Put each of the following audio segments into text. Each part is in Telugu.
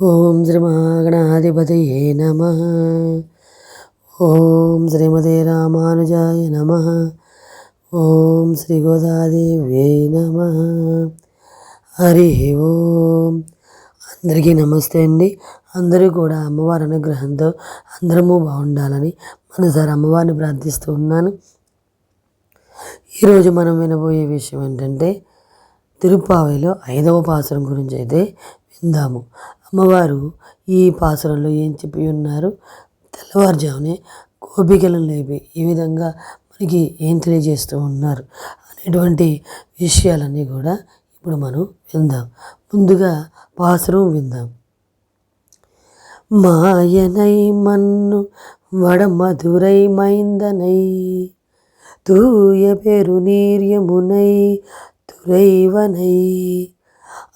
ఓం శ్రీ మహాగణాధిపతయే నమ. ఓం శ్రీమతే రామానుజాయ నమ. ఓం శ్రీ గోదాదేవ్యై నమ. హరి ఓం. అందరికీ నమస్తే అండి. అందరూ కూడా అమ్మవారి అనుగ్రహంతో అందరము బాగుండాలని మనసారి అమ్మవారిని ప్రార్థిస్తూ ఉన్నాను. ఈరోజు మనం వినబోయే విషయం ఏంటంటే తిరుప్పావైలో ఐదవ పాసురం గురించి అయితే విందాము. అమ్మవారు ఈ పాసురంలో ఏం చెప్పి ఉన్నారు తెల్లవారుజామునే గోపికలను లేపి ఈ విధంగా మనకి ఏం తెలియజేస్తూ ఉన్నారు అనేటువంటి విషయాలన్నీ కూడా ఇప్పుడు మనం విందాం ముందుగా పాసురం విందాం మాయనై మన్ను వడమధురై మైందనై தூய பெருநீரியமுனை துறைவனை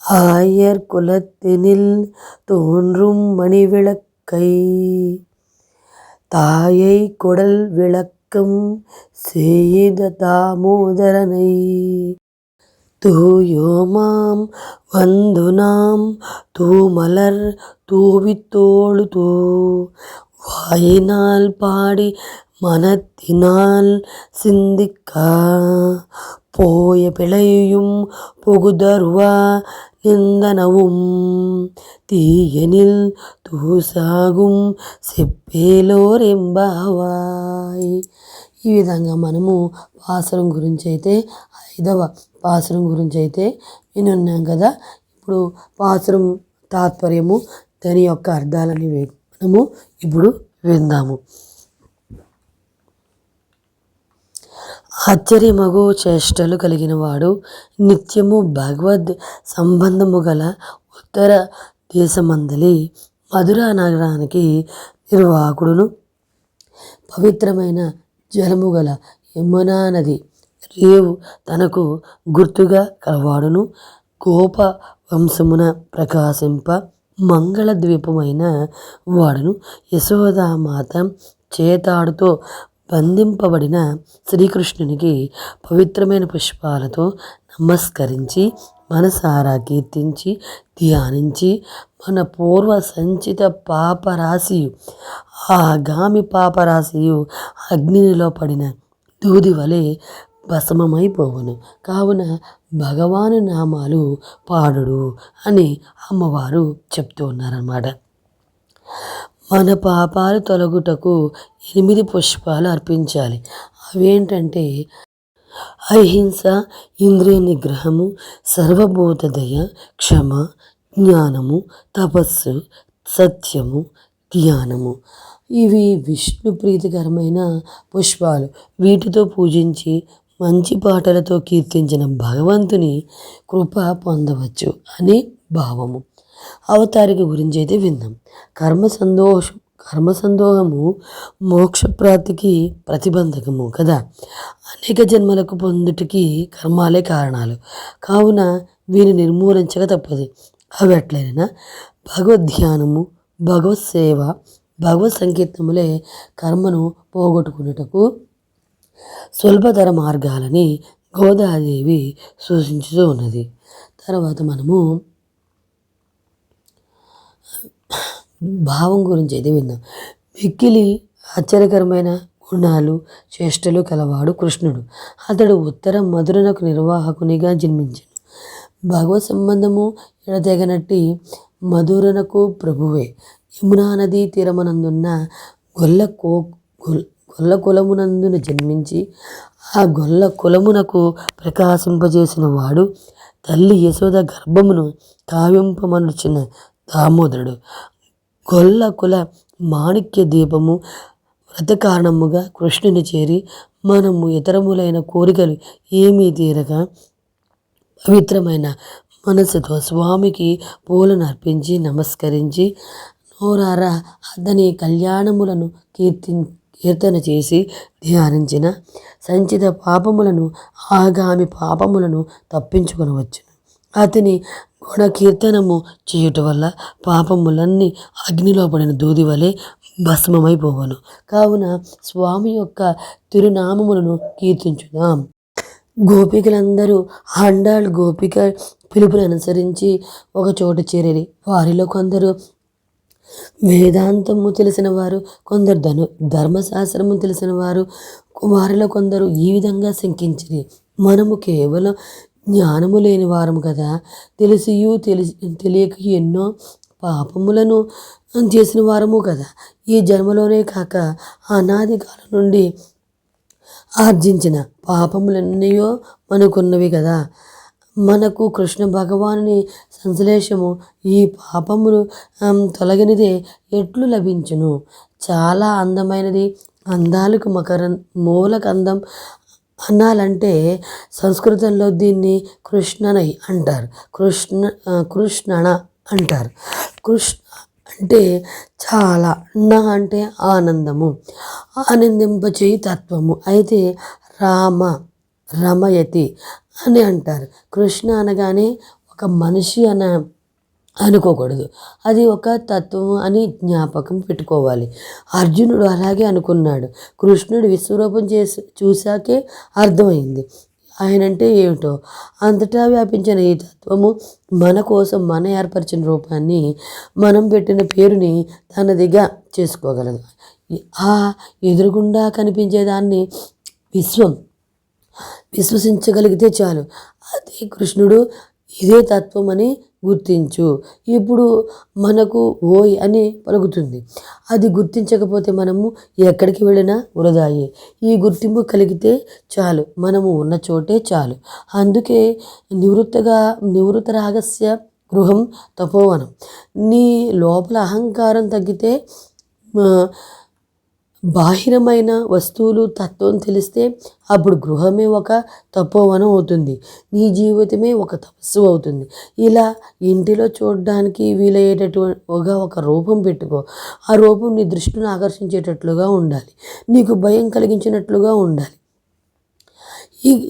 ஆயர் குலத்தினில் தோன்றும் மணிவிளக்கை. தாயை குடல் விளக்கம் செய்த தாமோதரனை. தூயோமாம் வந்து நாம் தூமலர் தூவித்தோழு தூ. வாயினால் பாடி மனத்தினால் சிந்திக்க. போய பிழையும் புகுதருவா നിന്ദനവും తీయనిల్ తూసాగుం സെപ്പേലോరెంబావాయ్ ఈ విధంగా మనము వాసరం గురించి అయితే ఐదవ వాసరం గురించి అయితే వినున్నాం కదా ఇప్పుడు పాసురం తాత్పర్యము దాని యొక్క అర్థాలని మనము ఇప్పుడు విందాము. ఆశ్చర్యమగు చేష్టలు కలిగిన వాడు నిత్యము భగవద్ సంబంధము గల ఉత్తర దేశమందలి మధుర నగరానికి నిర్వాహకుడును. పవిత్రమైన జలము గల యమునా నది రేవు తనకు గుర్తుగా కలవాడును. గోప వంశమున ప్రకాశింప మంగళ ద్వీపమైన వాడును. యశోదామాత చేతాడుతో బంధింపబడిన శ్రీకృష్ణునికి పవిత్రమైన పుష్పాలతో నమస్కరించి మనసారా కీర్తించి ధ్యానించి మన పూర్వ సంచిత పాపరాశియు ఆ గామి పాపరాశియు అగ్నిలో పడిన దూది వలె భసమమైపోవను. కావున భగవాను నామాలు పాడుడు అని అమ్మవారు చెప్తూ ఉన్నారన్నమాట. మన పాపాలు తొలగుటకు ఎనిమిది పుష్పాలు అర్పించాలి. అవేంటంటే అహింస ఇంద్రియ నిగ్రహము సర్వభూతదయ క్షమ జ్ఞానము తపస్సు సత్యము ధ్యానము. ఇవి విష్ణు ప్రీతికరమైన పుష్పాలు. వీటితో పూజించి మంచి పాటలతో కీర్తించిన భగవంతుని కృప పొందవచ్చు అని భావము. అవతారిక గురించి అయితే విందాం. కర్మ సంతోషం కర్మ సందోహము మోక్షప్రాప్తికి ప్రతిబంధకము కదా? అనేక జన్మలకు పొందుటికి కర్మాలే కారణాలు. కావున వీని నిర్మూలించక తప్పదు. అవి ఎట్లయినా భగవద్ధ్యానము భగవత్ సేవ భగవత్ సంకీర్తములే కర్మను పోగొట్టుకున్నటకు స్వల్పతర మార్గాలని గోదాదేవి సూచించుతూ ఉన్నది. తర్వాత మనము భావం గురించి అయితే విందాం. మిక్కిలి ఆశ్చర్యకరమైన గుణాలు చేష్టలు కలవాడు కృష్ణుడు. అతడు ఉత్తర మధురనకు నిర్వాహకునిగా జన్మించాడు. భగవత్ సంబంధము ఎడతెగనట్టి మధురనకు ప్రభువే. యమునా నదీ తీరమనందున్న గొల్ల కో గొల్ల కులమునందున జన్మించి ఆ గొల్ల కులమునకు ప్రకాశింపజేసిన వాడు తల్లి యశోద గర్భమును కావింపమనుచిన దామోదరుడు. కొల్లకుల మాణిక్య దీపము వ్రత కారణముగా కృష్ణుని చేరి మనము ఇతరములైన కోరికలు ఏమీ తీరక పవిత్రమైన మనసుతో స్వామికి పూలను అర్పించి నమస్కరించి నోరారా అతని కళ్యాణములను కీర్తి కీర్తన చేసి ధ్యానించిన సంచిత పాపములను ఆగామి పాపములను తప్పించుకొనవచ్చును. అతని గుణకీర్తనము చేయుట వల్ల పాపములన్నీ అగ్నిలో పడిన దూది వలె భస్మమైపోవను. కావున స్వామి యొక్క తిరునామములను కీర్తించుదాం. గోపికలందరూ ఆండాళ్ గోపిక పిలుపుని అనుసరించి ఒక చోట చేరి వారిలో కొందరు వేదాంతము తెలిసిన వారు కొందరు ధను ధర్మశాస్త్రము తెలిసిన వారు వారిలో కొందరు ఈ విధంగా శంకించిరి. మనము కేవలం జ్ఞానము లేని వారము కదా. తెలిసియు తెలిసి తెలియక ఎన్నో పాపములను చేసిన వారము కదా. ఈ జన్మలోనే కాక అనాది కాలం నుండి ఆర్జించిన పాపములన్నయో మనకున్నవి కదా. మనకు కృష్ణ భగవానుని సంశ్లేషము ఈ పాపములు తొలగినదే ఎట్లు లభించును? చాలా అందమైనది. అందాలకు మకరం మూలకందం అనాలంటే సంస్కృతంలో దీన్ని కృష్ణనై అంటారు. కృష్ణ కృష్ణణ అంటారు. కృష్ణ అంటే చాలా అన్న అంటే ఆనందము ఆనందింపచేయి తత్వము అయితే రామ రమయతి అని అంటారు. కృష్ణ అనగానే ఒక మనిషి అన అనుకోకూడదు. అది ఒక తత్వం అని జ్ఞాపకం పెట్టుకోవాలి. అర్జునుడు అలాగే అనుకున్నాడు. కృష్ణుడు విశ్వరూపం చేసి చూశాకే అర్థమైంది. ఆయన అంటే ఏమిటో? అంతటా వ్యాపించిన ఈ తత్వము మన కోసం మన ఏర్పరిచిన రూపాన్ని మనం పెట్టిన పేరుని తనదిగా చేసుకోగలదు. ఆ ఎదురుగుండా కనిపించేదాన్ని విశ్వం. విశ్వసించగలిగితే చాలు. అదే కృష్ణుడు ఇదే తత్వం అని గుర్తించు. ఇప్పుడు మనకు ఓయ్ అని పలుకుతుంది. అది గుర్తించకపోతే మనము ఎక్కడికి వెళ్ళినా వృధాయే. ఈ గుర్తింపు కలిగితే చాలు. మనము ఉన్న చోటే చాలు. అందుకే నివృత్తగా నివృత్త రహస్య గృహం తపోవనం. నీ లోపల అహంకారం తగ్గితే బాహిరమైన వస్తువులు తత్వం తెలిస్తే అప్పుడు గృహమే ఒక తపోవనం అవుతుంది. నీ జీవితమే ఒక తపస్సు అవుతుంది. ఇలా ఇంటిలో చూడడానికి వీలయ్యేటటువంటి ఒక రూపం పెట్టుకో. ఆ రూపం నీ దృష్టిని ఆకర్షించేటట్లుగా ఉండాలి. నీకు భయం కలిగించినట్లుగా ఉండాలి.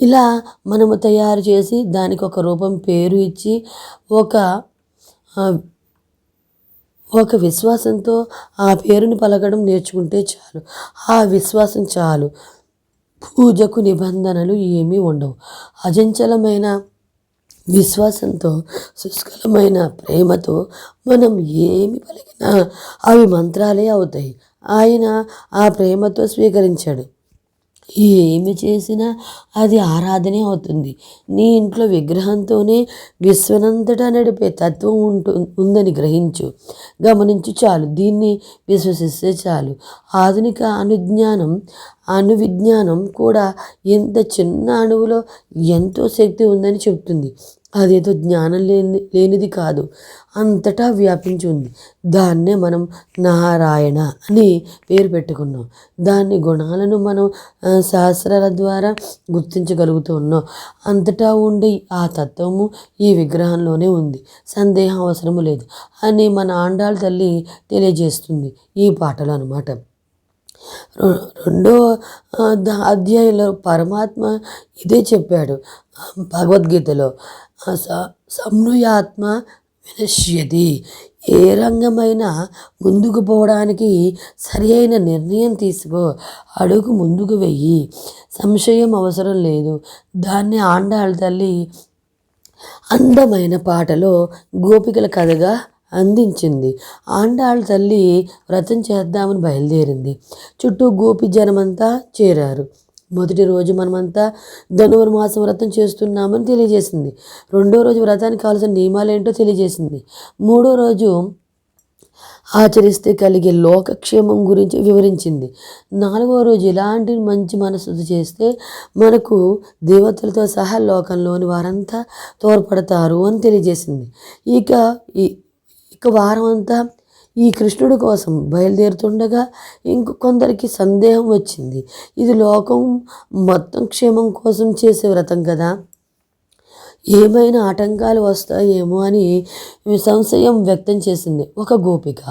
ఇలా మనము తయారు చేసి దానికి ఒక రూపం పేరు ఇచ్చి ఒక ఒక విశ్వాసంతో ఆ పేరుని పలకడం నేర్చుకుంటే చాలు. ఆ విశ్వాసం చాలు. పూజకు నిబంధనలు ఏమీ ఉండవు. అజంచలమైన విశ్వాసంతో శుష్కలమైన ప్రేమతో మనం ఏమి పలికినా అవి మంత్రాలే అవుతాయి. ఆయన ఆ ప్రేమతో స్వీకరించాడు. ఏమి చేసినా అది ఆరాధనే అవుతుంది. నీ ఇంట్లో విగ్రహంతోనే విశ్వనంతటా నడిపే తత్వం ఉంటు ఉందని గ్రహించు. గమనించు చాలు దీన్ని విశ్వసిస్తే చాలు. ఆధునిక అనుజ్ఞానం అనువిజ్ఞానం కూడా ఎంత చిన్న అణువులో ఎంతో శక్తి ఉందని చెప్తుంది అదేదో జ్ఞానం లేని లేనిది కాదు. అంతటా వ్యాపించి ఉంది. దాన్నే మనం నారాయణ అని పేరు పెట్టుకున్నాం. దాని గుణాలను మనం శాస్త్రాల ద్వారా గుర్తించగలుగుతూ ఉన్నాం. అంతటా ఉండే ఆ తత్వము ఈ విగ్రహంలోనే ఉంది. సందేహం అవసరము లేదు అని మన ఆండాళ్ళ తల్లి తెలియజేస్తుంది ఈ పాటలు అనమాట రెండో అధ్యాయంలో పరమాత్మ ఇదే చెప్పాడు భగవద్గీతలో. ఆ, స- సంనుయాత్మ వినశ్యతి. ఏ రంగమైనా ముందుకు పోవడానికి సరి అయిన నిర్ణయం తీసుకో అడుగు ముందుకు వెయ్యి. సంశయం అవసరం లేదు. దాన్ని ఆండాళ్ళ తల్లి అందమైన పాటలో గోపికల కథగా అందించింది. ఆండాళ్ళ తల్లి వ్రతం చేద్దామని బయలుదేరింది. చుట్టూ గోపి జనమంతా చేరారు. మొదటి రోజు మనమంతా ధనువరి మాసం వ్రతం చేస్తున్నామని తెలియజేసింది. రెండో రోజు వ్రతానికి కావాల్సిన నియమాలు ఏంటో తెలియజేసింది. మూడో రోజు ఆచరిస్తే కలిగే లోకక్షేమం గురించి వివరించింది. నాలుగో రోజు ఇలాంటి మంచి మనసు చేస్తే మనకు దేవతలతో సహా లోకంలోని వారంతా తోడ్పడతారు అని తెలియజేసింది. ఇక ఈ- ఇక వారం అంతా ఈ కృష్ణుడి కోసం బయలుదేరుతుండగా ఇంక కొందరికి సందేహం వచ్చింది. ఇది లోకం మొత్తం క్షేమం కోసం చేసే వ్రతం కదా? ఏమైనా ఆటంకాలు వస్తాయేమో అని సంశయం వ్యక్తం చేసింది ఒక గోపిక.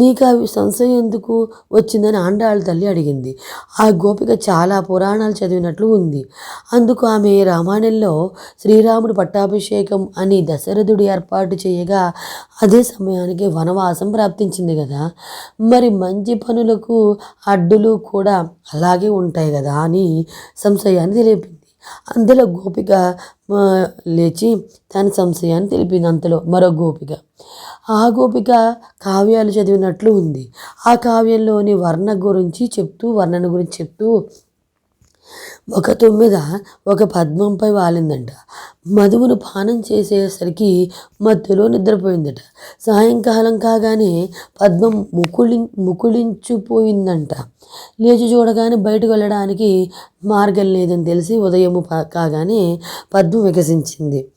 నీకు అవి సంశయం ఎందుకు వచ్చిందని ఆండాళ్ళ తల్లి అడిగింది. ఆ గోపిక చాలా పురాణాలు చదివినట్లు ఉంది. అందుకు ఆమె రామాయణంలో శ్రీరాముడు పట్టాభిషేకం అని దశరథుడు ఏర్పాటు చేయగా అదే సమయానికి వనవాసం ప్రాప్తించింది కదా. మరి మంచి పనులకు అడ్డులు కూడా అలాగే ఉంటాయి కదా అని సంశయాన్ని తెలిపింది. అందులో గోపిక లేచి తన సంశయాన్ని తెలిపింది అంతలో. మరో గోపిక. ఆ గోపిక కావ్యాలు చదివినట్లు ఉంది. ఆ కావ్యంలోని వర్ణ గురించి చెప్తూ వర్ణన గురించి చెప్తూ ఒక తొమ్మిద ఒక పద్మంపై వాలిందంట. మధువును పానం చేసేసరికి మధ్యలో నిద్రపోయిందట. సాయంకాలం కాగానే పద్మం ముకుళి ముకుళించిపోయిందంట. లేచి చూడగానే బయటకు వెళ్ళడానికి మార్గం లేదని తెలిసి ఉదయము కాగానే పద్మం వికసించింది.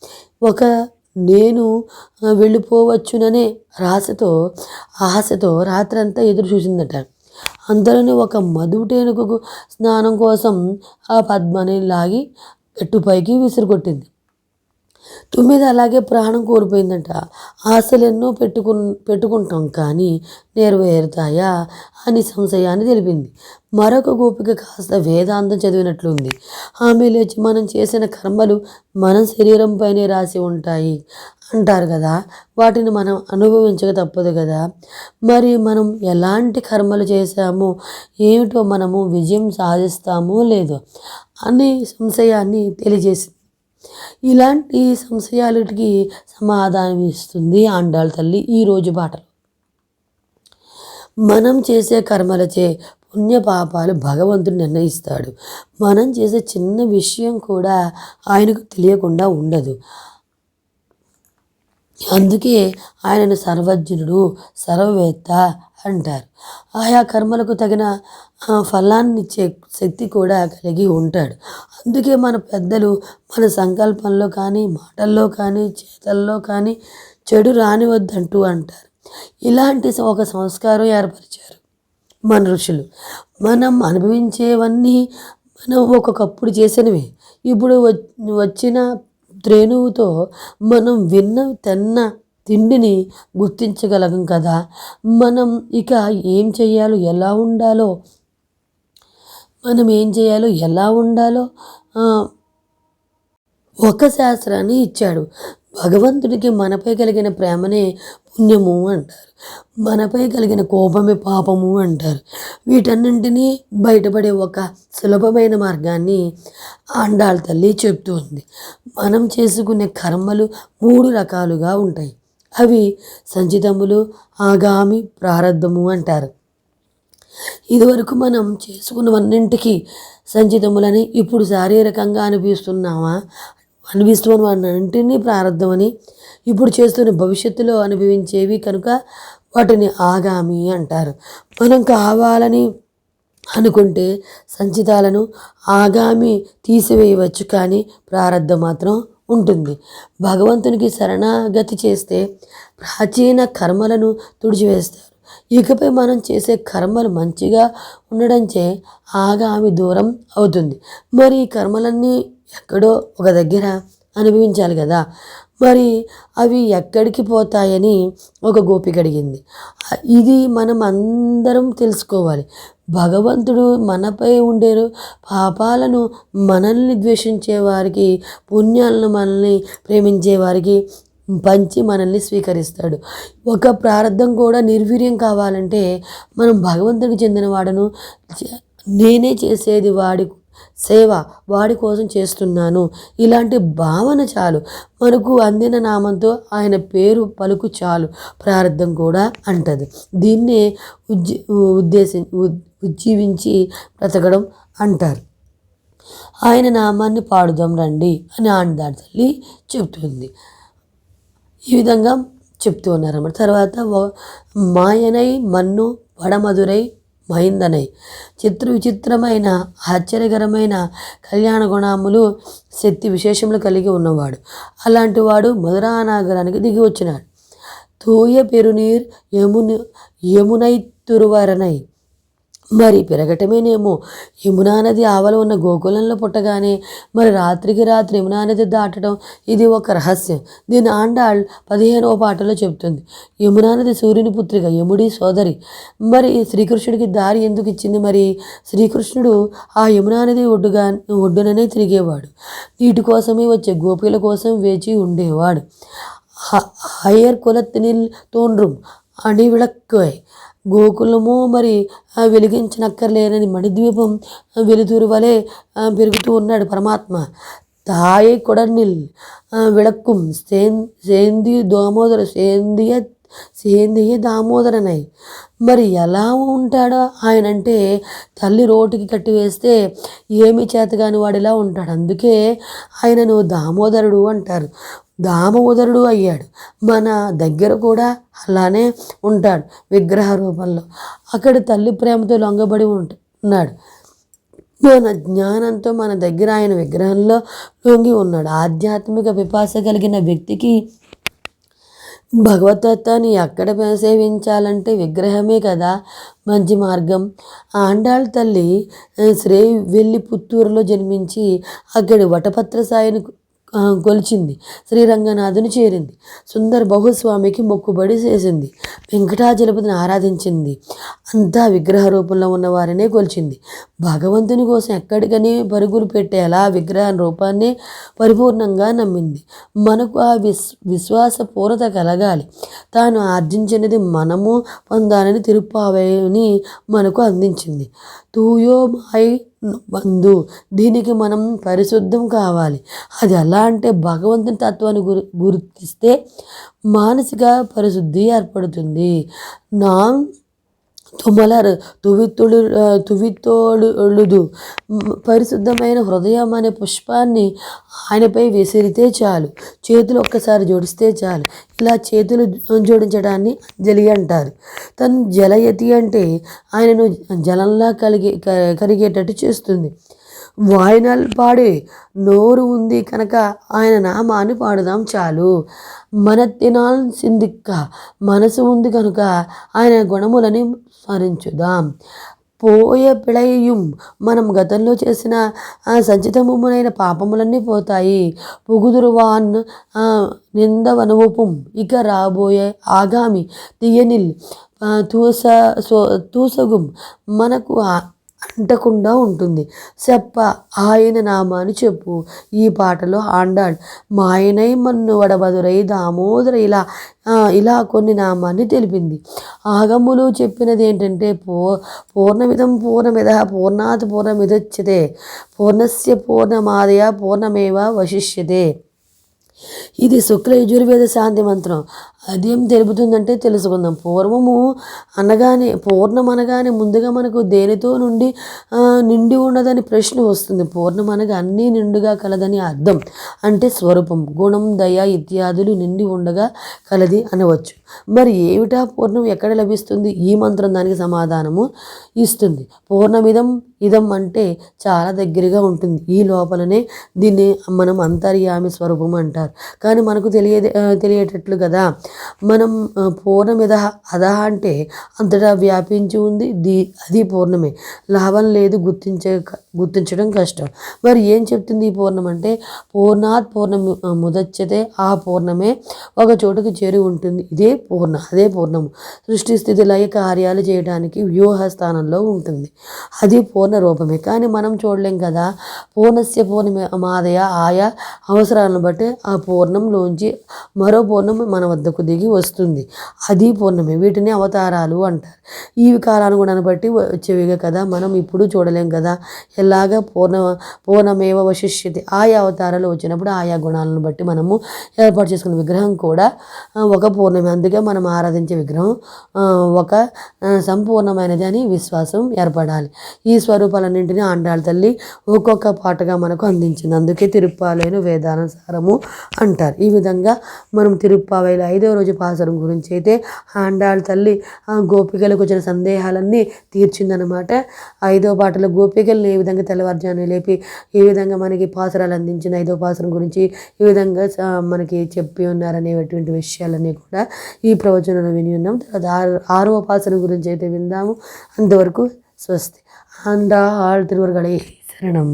ఒక నేను వెళ్ళిపోవచ్చుననే రాశతో ఆశతో రాత్రంతా ఎదురు చూసిందట. అంతలోనే ఒక మధుటేనుకు స్నానం కోసం ఆ పద్మని లాగి గట్టుపైకి విసిరికొట్టింది తొమ్మిది అలాగే ప్రాణం కోల్పోయిందంట. ఆశలు ఎన్నో పెట్టుకు పెట్టుకుంటాం కానీ నెరవేరుతాయా అని సంశయాన్ని తెలిపింది. మరొక గోపిక కాస్త వేదాంతం చదివినట్లుంది. ఆమె లేచి మనం చేసిన కర్మలు మన శరీరంపైనే రాసి ఉంటాయి అంటారు కదా. వాటిని మనం అనుభవించక తప్పదు కదా. మరి మనం ఎలాంటి కర్మలు చేశామో ఏమిటో మనము విజయం సాధిస్తామో లేదో అనే సంశయాన్ని తెలియజేసింది. ఇలాంటి సంశయాలకి సమాధానం ఇస్తుంది ఆండాళ్ళ తల్లి ఈ రోజు మనం చేసే కర్మలచే పుణ్యపాపాలు భగవంతుడు నిర్ణయిస్తాడు. మనం చేసే చిన్న విషయం కూడా ఆయనకు తెలియకుండా ఉండదు. అందుకే ఆయనను సర్వజ్ఞుడు సర్వవేత్త అంటారు. ఆయా కర్మలకు తగిన ఫలాన్ని ఫలాన్నిచ్చే శక్తి కూడా కలిగి ఉంటాడు. అందుకే మన పెద్దలు మన సంకల్పంలో కానీ మాటల్లో కానీ చేతల్లో కానీ చెడు రానివద్దంటూ అంటారు. ఇలాంటి ఒక సంస్కారం ఏర్పరిచారు మన ఋషులు. మనం అనుభవించేవన్నీ మనం ఒక్కొక్కప్పుడు చేసినవి. ఇప్పుడు వచ్చిన త్రేణువుతో మనం విన్న తిన్న తిండిని గుర్తించగలం కదా? మనం ఇక ఏం చేయాలో ఎలా ఉండాలో? మనం ఏం చేయాలో ఎలా ఉండాలో? ఒక శాస్త్రాన్ని ఇచ్చాడు. భగవంతుడికి మనపై కలిగిన ప్రేమనే పుణ్యము అంటారు. మనపై కలిగిన కోపమే పాపము అంటారు. వీటన్నింటినీ బయటపడే ఒక సులభమైన మార్గాన్ని ఆండాళ్ళ తల్లి చెప్తుంది. మనం చేసుకునే కర్మలు మూడు రకాలుగా ఉంటాయి. అవి సంచితములు ఆగామి ప్రారంధము అంటారు. ఇదివరకు మనం చేసుకున్నవన్నింటికి సంచితములని ఇప్పుడు శారీరకంగా అనిపిస్తున్నామా? అనిపిస్తున్న అన్నింటినీ ప్రారంధమని ఇప్పుడు చేస్తున్న భవిష్యత్తులో అనుభవించేవి కనుక వాటిని ఆగామి అంటారు. మనం కావాలని అనుకుంటే సంచితాలను ఆగామి తీసివేయవచ్చు కానీ ప్రారంధం మాత్రం ఉంటుంది. భగవంతునికి శరణాగతి చేస్తే ప్రాచీన కర్మలను తుడిచివేస్తారు. ఇకపై మనం చేసే కర్మలు మంచిగా ఉండడంచే ఆగామి దూరం అవుతుంది. మరి ఈ కర్మలన్నీ ఎక్కడో ఒక దగ్గర అనుభవించాలి కదా. మరి అవి ఎక్కడికి పోతాయని ఒక గోపిక అడిగింది. ఇది మనం అందరం తెలుసుకోవాలి. భగవంతుడు మనపై ఉండే పాపాలను మనల్ని ద్వేషించే వారికి పుణ్యాలను మనల్ని ప్రేమించే వారికి పంచి మనల్ని స్వీకరిస్తాడు. ఒక ప్రారంధం కూడా నిర్వీర్యం కావాలంటే మనం భగవంతుడికి చెందిన వాడను చే- నేనే చేసేది వాడి సేవ వాడి కోసం చేస్తున్నాను. ఇలాంటి భావన చాలు. మనకు అందిన నామంతో ఆయన పేరు పలుకు చాలు. ప్రారంధం కూడా అంటది. దీన్నే ఉజ్జీ ఉద్దేశి ఉజ్జీవించి బ్రతకడం అంటారు. ఆయన నామాన్ని పాడుదాం రండి అని ఆండాడు తల్లి చెప్తుంది ఈ విధంగా చెప్తూ ఉన్నారన్నమాట తర్వాత మాయనై మన్ను వడమధురై మహిందనై చిత్ర విచిత్రమైన ఆశ్చర్యకరమైన కళ్యాణ గుణములు శక్తి విశేషములు కలిగి ఉన్నవాడు. అలాంటి వాడు మధురా నగరానికి దిగి వచ్చినాడు తూయ పెరునీర్ యమును యమునై తురువరనై మరి పెరగటమేనేమో. యమునా నది ఆవల ఉన్న గోకులంలో పుట్టగానే మరి రాత్రికి రాత్రి యమునా నది దాటడం ఇది ఒక రహస్యం. దీని ఆండాళ్ పదిహేనవ పాటలో చెబుతుంది. యమునా నది సూర్యుని పుత్రిక యముడి సోదరి. మరి శ్రీకృష్ణుడికి దారి ఎందుకు ఇచ్చింది మరి? శ్రీకృష్ణుడు ఆ యమునా నది ఒడ్డుగా ఒడ్డుననే తిరిగేవాడు. నీటి కోసమే వచ్చే గోపికల కోసం వేచి ఉండేవాడు. హయర్ కులత్తినిల్ తోండ్రుం అణివిళక్కువై గోకులము మరి వెలిగించనక్కర్లేనని మణిద్వీపం వెలుతురు వలె పెరుగుతూ ఉన్నాడు పరమాత్మ. தாயை విడక్కుం விளக்கும் సేంద్రియ దామోదర సేంద్రియ సేంద్రియ దామోదరనై. మరి ఎలా ఉంటాడో ఆయన అంటే తల్లి రోటికి కట్టివేస్తే ఏమి చేతగాని వాడిలా ఉంటాడు. అందుకే ఆయనను దామోదరుడు అంటారు. దామోదరుడు అయ్యాడు. మన దగ్గర కూడా అలానే ఉంటాడు విగ్రహ రూపంలో. అక్కడ తల్లి ప్రేమతో లొంగబడి ఉంటున్నాడు. మన జ్ఞానంతో మన దగ్గర ఆయన విగ్రహంలో లొంగి ఉన్నాడు. ఆధ్యాత్మిక పిపాస కలిగిన వ్యక్తికి భగవతత్వాన్ని ఎక్కడ సేవించాలంటే విగ్రహమే కదా మంచి మార్గం. ఆండాళ్ళ తల్లి శ్రీ వెళ్ళి పుత్తూరులో జన్మించి అక్కడి వటపత్ర సాయిని గొలిచింది. శ్రీరంగనాథుని చేరింది. సుందర బహుస్వామికి మొక్కుబడి చేసింది. వెంకటాచలపతిని ఆరాధించింది. అంతా విగ్రహ రూపంలో ఉన్న వారినే కొలిచింది భగవంతుని కోసం ఎక్కడికని పరుగులు పెట్టేలా విగ్రహ రూపాన్ని పరిపూర్ణంగా నమ్మింది. మనకు ఆ విశ్ విశ్వాస పూర్ణత కలగాలి. తాను ఆర్జించినది మనము పొందాలని తిరుప్పావని మనకు అందించింది. తూయో మై బంధు. దీనికి మనం పరిశుద్ధం కావాలి. అది ఎలా అంటే భగవంతుని తత్వాన్ని గుర్ గుర్తిస్తే మానసిక పరిశుద్ధి ఏర్పడుతుంది. నా తుమలర్ తువితుడు తువిత్తోళుదు పరిశుద్ధమైన హృదయం అనే పుష్పాన్ని ఆయనపై విసిరితే చాలు. చేతులు ఒక్కసారి జోడిస్తే చాలు. ఇలా చేతులు జోడించడాన్ని అంజలి అంటారు. తను జలయతి అంటే ఆయనను జలంలా కలిగే కలిగేటట్టు కరిగేటట్టు చేస్తుంది. వాయినాలు పాడే నోరు ఉంది కనుక ఆయన నామాన్ని పాడుదాం చాలు. మన తినాల్సిందిక్క మనసు ఉంది కనుక ఆయన గుణములని స్మరించుదాం పోయే పిళయ్యం మనం గతంలో చేసిన సంచితముమునైన పాపములన్నీ పోతాయి. పొగుదురువాన్ నిందవనవపుం. ఇక రాబోయే ఆగామి తీయనిల్ తూస సో తూసగుం. మనకు అంటకుండా ఉంటుంది. చెప్ప ఆయన నామాను చెప్పు. ఈ పాటలో ఆండాడు. మాయనై మన్ను వడబదురై దామోదర ఇలా ఇలా కొన్ని నామాన్ని తెలిపింది. ఆగములు చెప్పినది ఏంటంటే పూ పూర్ణమిదం పూర్ణమిద పూర్ణాత్ పూర్ణమిదచ్చదే పూర్ణస్య పూర్ణమాదయ పూర్ణమేవ వశిష్యతే. ఇది శుక్ల యజుర్వేద శాంతి మంత్రం. అదేం తెలుపుతుందంటే తెలుసుకుందాం. పూర్వము అనగానే పూర్ణం అనగానే ముందుగా మనకు దేనితో నుండి నిండి ఉన్నదని ప్రశ్న వస్తుంది. పూర్ణం అనగా అన్నీ నిండుగా కలదని అర్థం అంటే స్వరూపం గుణం దయ ఇత్యాదులు నిండి ఉండగా కలది అనవచ్చు. మరి ఏమిటా పూర్ణం? ఎక్కడ లభిస్తుంది? ఈ మంత్రం దానికి సమాధానము ఇస్తుంది. పూర్ణమిదం ఇదం అంటే చాలా దగ్గరగా ఉంటుంది. ఈ లోపలనే దీన్ని మనం అంతర్యామి స్వరూపం అంటారు. కానీ మనకు తెలియ తెలియేటట్లు కదా. మనం పూర్ణమిద అద అంటే అంతటా వ్యాపించి ఉంది. దీ అది పూర్ణమే. లాభం లేదు గుర్తించే గుర్తించడం కష్టం. మరి ఏం చెప్తుంది ఈ పూర్ణం అంటే పూర్ణాత్ పూర్ణం ముదచ్చతే ఆ పూర్ణమే ఒక చోటుకు చేరి ఉంటుంది. ఇదే పూర్ణ అదే పూర్ణము. సృష్టి స్థితి లయ కార్యాలు చేయడానికి వ్యూహ స్థానంలో ఉంటుంది. అది పూర్ణ రూపమే. కానీ మనం చూడలేం కదా పూర్ణస్య పూర్ణమే మాదయ ఆయా అవసరాలను బట్టి ఆ పూర్ణంలోంచి మరో పూర్ణం మన వద్దకు దిగి వస్తుంది. అది పూర్ణమి. వీటిని అవతారాలు అంటారు. ఈ కాలానుగుణాన్ని బట్టి వచ్చేవిగా కదా మనం ఇప్పుడు చూడలేం కదా. ఎలాగ పూర్ణ పూర్ణమేవ వశిష్యతి. ఆయా అవతారాలు వచ్చినప్పుడు ఆయా గుణాలను బట్టి మనము ఏర్పాటు చేసుకున్న విగ్రహం కూడా ఒక పూర్ణమి. అందుకే మనం ఆరాధించే విగ్రహం ఒక సంపూర్ణమైనది అని విశ్వాసం ఏర్పడాలి. ఈ స్వరూపాలన్నింటినీ ఆండాళ్ళ తల్లి ఒక్కొక్క పాటగా మనకు అందించింది. అందుకే తిరుప్పాలైన వేదానుసారము అంటారు. ఈ విధంగా మనం తిరుప్పావైల ఐదవ రోజు పాసరం గురించి అయితే ఆండాళ్ళ తల్లి ఆ గోపికలకు వచ్చిన సందేహాలన్నీ తీర్చిందనమాట ఐదో పాటలో గోపికల్ని ఏ విధంగా తెల్లవారుజాను లేపి ఏ విధంగా మనకి పాసరాలు అందించిన ఐదో పాసరం గురించి ఈ విధంగా మనకి చెప్పి ఉన్నారనేటువంటి విషయాలన్నీ కూడా ఈ ప్రవచనంలో విని ఉన్నాం. తర్వాత ఆరు ఆరవ పాసరం గురించి అయితే విందాము. అంతవరకు స్వస్తి. ఆండాళ్ తిరువరగడే శరణం.